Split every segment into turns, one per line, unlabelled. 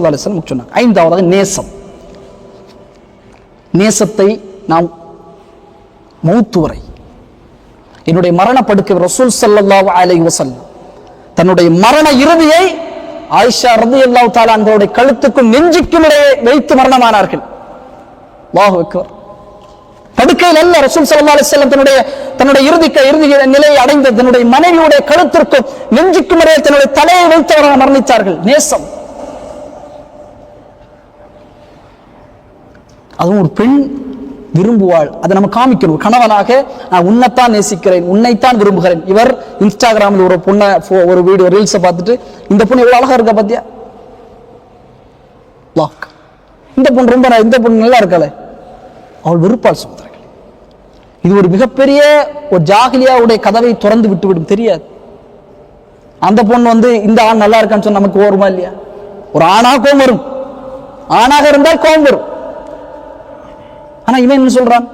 அலிஸ்லாம் சொன்னாங்க. ஐந்தாவது நேசம். நேசத்தை நாம் மௌத்து வரை. என்னுடைய மரணப்படுக்கை ரசூல் சல்லாஹ் அலை வஸல்லம் தன்னுடைய மரண இறுதியை ஆயிஷா ரதி அல்லாஹ் தாலா அவர்களுடைய கழுத்துக்கும் நெஞ்சுக்கும் இடையே வைத்து மரணமானார்கள். அல்லாஹு அக்பர். படுக்கையில் அல்ல ரசூல் சல்லா அலைஹி வஸல்லம் தன்னுடைய தன்னுடைய இறுதி இறுதி நிலையை அடைந்த தன்னுடைய மனைவியுடைய கழுத்திற்கும் நெஞ்சுக்கும் இடையே தன்னுடைய தலையை வைத்து மரணித்தார்கள். நேசம். அதுவும் ஒரு பெண் விரும்புவாள். அதை நம்ம காமிக்கணும். கணவனாக நான் உன்னைத்தான் நேசிக்கிறேன் உன்னைத்தான் விரும்புகிறேன். இவர் இன்ஸ்டாகிராமில் ஒரு பொண்ணை ஒரு வீடியோ ரீல்ஸை பார்த்துட்டு இந்த பொண்ணு எவ்வளோ அழகா இருக்கா பாத்தியா? லாக் இந்த பொண்ணு ரொம்ப இந்த பொண்ணு நல்லா இருக்காளே. அவள் வெறுப்பாள் சகோதரர்கள். இது ஒரு மிகப்பெரிய ஒரு ஜாகிலியாவுடைய கதவை திறந்து விட்டுவிடும். தெரியாது. அந்த பொண்ணு வந்து இந்த ஆண் நல்லா இருக்கான்னு சொன்ன நமக்கு ஓருமா இல்லையா? ஒரு ஆணாக கோபம் வரும். ஆணாக இருந்தால் கோபம் வரும். ஆனா இவன் என்ன சொல்றான்?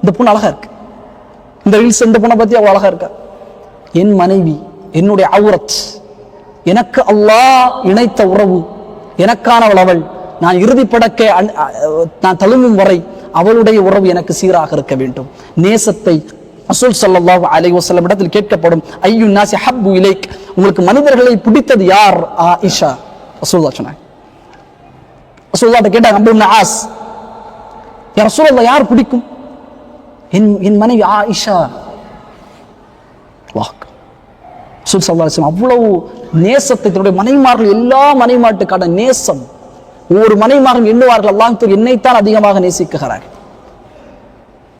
இந்த பொண்ணு அழகா இருக்கு. இந்த ரீல்ஸ் இந்த பொண்ணை பற்றி அவள் அழகா இருக்கா? என் மனைவி என்னுடைய அவுரத் எனக்கு அல்லாஹ் இணைத்த உறவு எனக்கானவள் அவள் நான் இறுதி நான் தழுவும் வரை அவளுடைய உறவு எனக்கு சீராக இருக்க வேண்டும். நேசத்தை ரசூல் ஸல்லல்லாஹு அலை வஸல்லம் இடத்தில் கேட்கப்படும் ஐயு நாசி ஹப்பு இலைக்? உங்களுக்கு மனிதர்களை பிடித்தது யார்? ஆ இஷா ரசூலுல்லாஹ் சொன்னாங்க. ரசூலுல்லாஹ்ட்ட கேட்டாங்க அப்துல் ஆஸ் யா யார் பிடிக்கும்? என் என் மனைவி ஆயிஷா. இஷா சுல் சல்லாசம் அவ்வளவு நேசத்தை தன்னுடைய மனைவிமார்கள் எல்லா மனைவிமாட்டுக்கான நேசம். ஒவ்வொரு மனைவிமார்கள் எண்ணுவார்கள் அல்லாஹ் என்னைத்தான் அதிகமாக நேசிக்கிறார்கள்.